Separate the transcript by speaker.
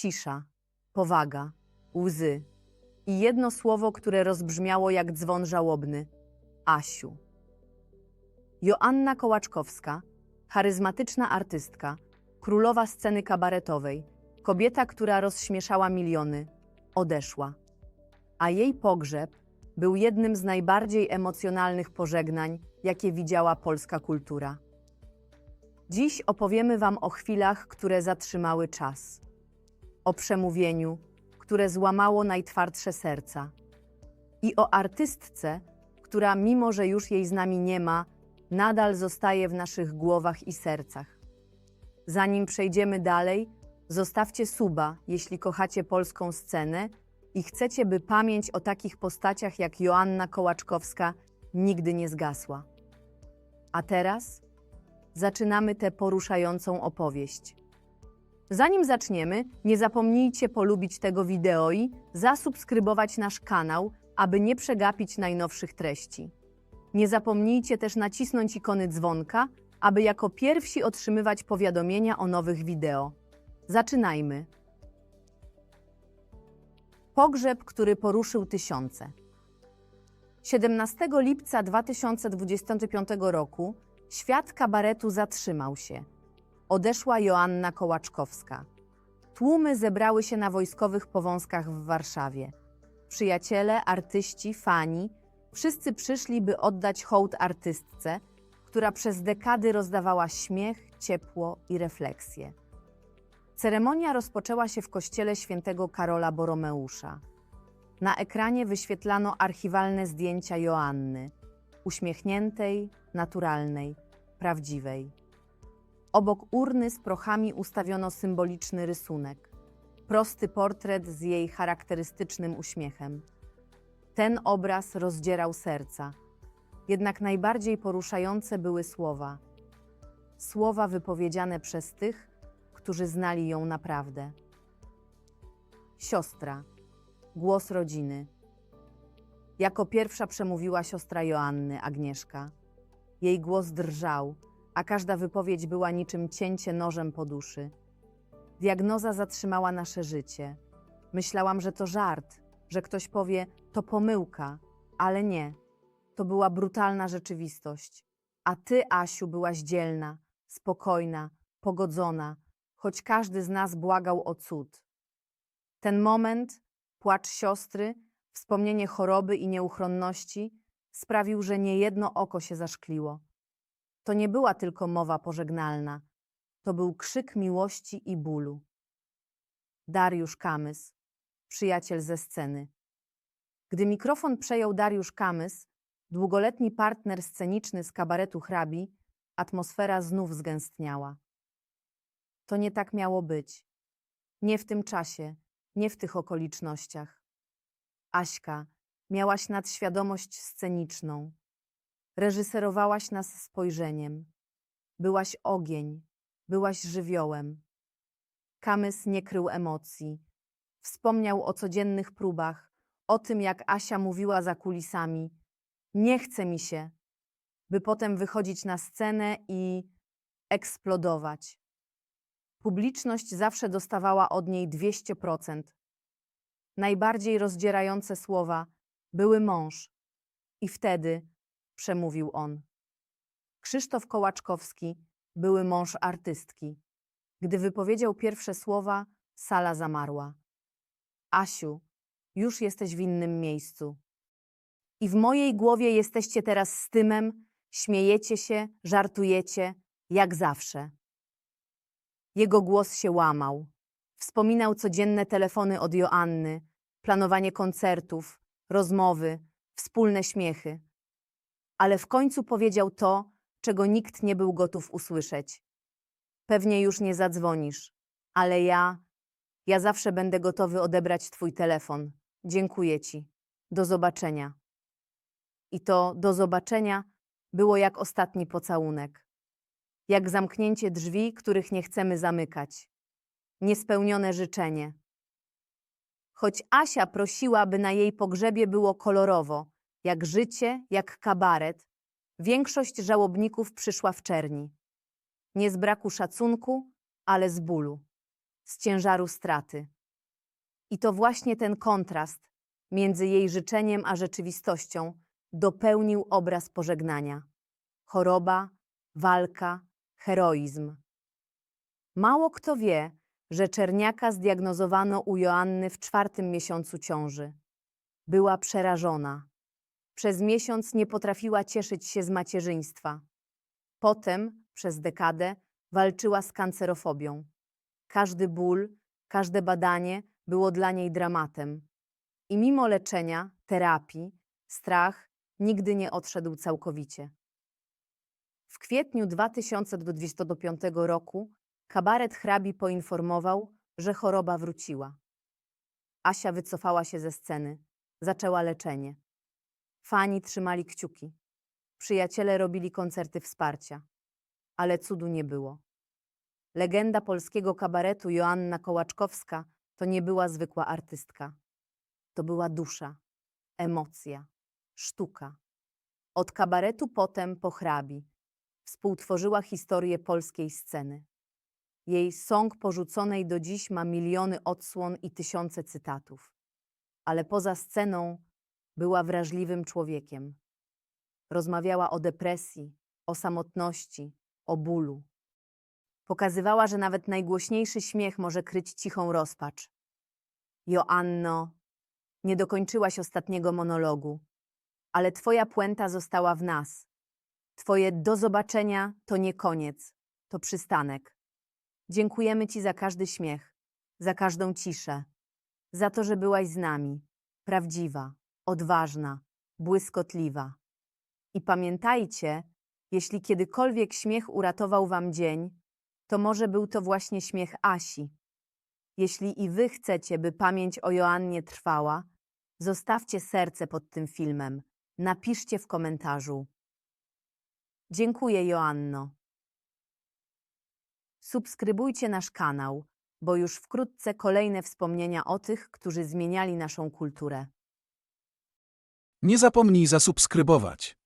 Speaker 1: Cisza, powaga, łzy i jedno słowo, które rozbrzmiało jak dzwon żałobny Asiu. Joanna Kołaczkowska, charyzmatyczna artystka, królowa sceny kabaretowej, kobieta, która rozśmieszała miliony, odeszła. A jej pogrzeb był jednym z najbardziej emocjonalnych pożegnań, jakie widziała polska kultura. Dziś opowiemy Wam o chwilach, które zatrzymały czas, o przemówieniu, które złamało najtwardsze serca, i o artystce, która, mimo że już jej z nami nie ma, nadal zostaje w naszych głowach i sercach. Zanim przejdziemy dalej, zostawcie suba, jeśli kochacie polską scenę i chcecie, by pamięć o takich postaciach jak Joanna Kołaczkowska nigdy nie zgasła. A teraz zaczynamy tę poruszającą opowieść. Zanim zaczniemy, nie zapomnijcie polubić tego wideo i zasubskrybować nasz kanał, aby nie przegapić najnowszych treści. Nie zapomnijcie też nacisnąć ikony dzwonka, aby jako pierwsi otrzymywać powiadomienia o nowych wideo. Zaczynajmy. Pogrzeb, który poruszył tysiące. 17 lipca 2025 roku świat kabaretu zatrzymał się. Odeszła Joanna Kołaczkowska. Tłumy zebrały się na wojskowych powązkach w Warszawie. Przyjaciele, artyści, fani wszyscy przyszli, by oddać hołd artystce, która przez dekady rozdawała śmiech, ciepło i refleksję. Ceremonia rozpoczęła się w kościele świętego Karola Boromeusza. Na ekranie wyświetlano archiwalne zdjęcia Joanny, uśmiechniętej, naturalnej, prawdziwej. Obok urny z prochami ustawiono symboliczny rysunek, prosty portret z jej charakterystycznym uśmiechem. Ten obraz rozdzierał serca, jednak najbardziej poruszające były słowa. Słowa wypowiedziane przez tych, którzy znali ją naprawdę. Siostra, głos rodziny. Jako pierwsza przemówiła siostra Joanny, Agnieszka. Jej głos drżał, a każda wypowiedź była niczym cięcie nożem po duszy. Diagnoza zatrzymała nasze życie. Myślałam, że to żart, że ktoś powie, to pomyłka, ale nie. To była brutalna rzeczywistość. A ty, Asiu, byłaś dzielna, spokojna, pogodzona, choć każdy z nas błagał o cud. Ten moment, płacz siostry, wspomnienie choroby i nieuchronności sprawił, że niejedno oko się zaszkliło. To nie była tylko mowa pożegnalna, to był krzyk miłości i bólu. Dariusz Kamys, przyjaciel ze sceny. Gdy mikrofon przejął Dariusz Kamys, długoletni partner sceniczny z kabaretu hrabi, atmosfera znów zgęstniała. To nie tak miało być. Nie w tym czasie, nie w tych okolicznościach. Aśka, miałaś nadświadomość sceniczną. Reżyserowałaś nas spojrzeniem. Byłaś ogień, byłaś żywiołem. Kamys nie krył emocji. Wspomniał o codziennych próbach, o tym, jak Asia mówiła za kulisami. Nie chce mi się, by potem wychodzić na scenę i eksplodować. Publiczność zawsze dostawała od niej 200%. Najbardziej rozdzierające słowa były mąż. I wtedy przemówił on. Krzysztof Kołaczkowski, były mąż artystki. Gdy wypowiedział pierwsze słowa, sala zamarła. Asiu, już jesteś w innym miejscu. I w mojej głowie jesteście teraz z Tymem, śmiejecie się, żartujecie, jak zawsze. Jego głos się łamał. Wspominał codzienne telefony od Joanny, planowanie koncertów, rozmowy, wspólne śmiechy. Ale w końcu powiedział to, czego nikt nie był gotów usłyszeć. Pewnie już nie zadzwonisz, ale ja, ja zawsze będę gotowy odebrać twój telefon. Dziękuję ci. Do zobaczenia. I to do zobaczenia było jak ostatni pocałunek. Jak zamknięcie drzwi, których nie chcemy zamykać. Niespełnione życzenie. Choć Asia prosiła, by na jej pogrzebie było kolorowo, jak życie, jak kabaret, większość żałobników przyszła w czerni. Nie z braku szacunku, ale z bólu. z ciężaru straty. I to właśnie ten kontrast między jej życzeniem a rzeczywistością dopełnił obraz pożegnania. Choroba, walka, heroizm. Mało kto wie, że Czerniaka zdiagnozowano u Joanny w czwartym miesiącu ciąży. Była przerażona. Przez miesiąc nie potrafiła cieszyć się z macierzyństwa. Potem, przez dekadę, walczyła z kancerofobią. Każdy ból, każde badanie było dla niej dramatem. I mimo leczenia, terapii, strach nigdy nie odszedł całkowicie. W kwietniu 2025 roku kabaret hrabi poinformował, że choroba wróciła. Asia wycofała się ze sceny, zaczęła leczenie. Fani trzymali kciuki. Przyjaciele robili koncerty wsparcia. Ale cudu nie było. Legenda polskiego kabaretu Joanna Kołaczkowska to nie była zwykła artystka. To była dusza, emocja, sztuka. Od kabaretu potem po hrabi współtworzyła historię polskiej sceny. Jej song porzuconej do dziś ma miliony odsłon i tysiące cytatów. Ale poza sceną była wrażliwym człowiekiem. Rozmawiała o depresji, o samotności, o bólu. Pokazywała, że nawet najgłośniejszy śmiech może kryć cichą rozpacz. Joanno, nie dokończyłaś ostatniego monologu, ale twoja puenta została w nas. Twoje do zobaczenia to nie koniec, to przystanek. Dziękujemy ci za każdy śmiech, za każdą ciszę, za to, że byłaś z nami, prawdziwa, odważna, błyskotliwa. I pamiętajcie, jeśli kiedykolwiek śmiech uratował wam dzień, to może był to właśnie śmiech Asi. Jeśli i wy chcecie, by pamięć o Joannie trwała, zostawcie serce pod tym filmem. Napiszcie w komentarzu. Dziękuję, Joanno. Subskrybujcie nasz kanał, bo już wkrótce kolejne wspomnienia o tych, którzy zmieniali naszą kulturę.
Speaker 2: Nie zapomnij zasubskrybować.